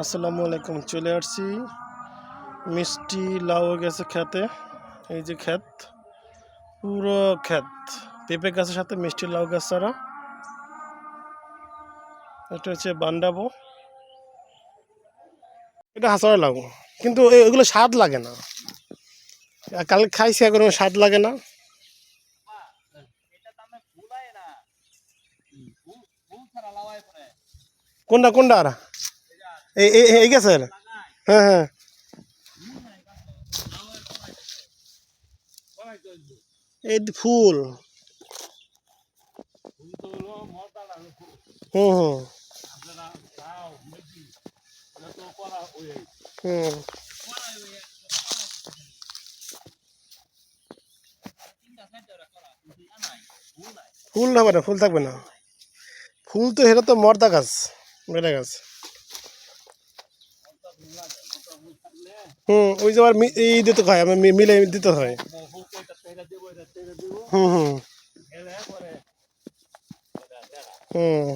আসসালামু আলাইকুম, চলে আসছি মিষ্টি লাউ গেছে খেতে। এই যে ক্ষেত, পুরো ক্ষেত, পেঁপে গাছের সাথে মিষ্টি লাউ গাছ ছাড়া। এটা হচ্ছে বান্ডাবো। এটা হাসারা লাউ, কিন্তু এগুলো স্বাদ লাগে না। কালকে খাইছি, এখন স্বাদ লাগে না। কোনটা কোনটা আর? এই গেছে হ্যাঁ হ্যাঁ। এই ফুল। হুম হুম। হুম। ফুল না, ফুল থাকবে না। ফুল তো এটা তো মর্দা গাছ বেড়া গাছ। হুম, ওই যে আবার মি- এই দিতে হয় আমি মিলে দিতে হয়। হুম হুম। হুম।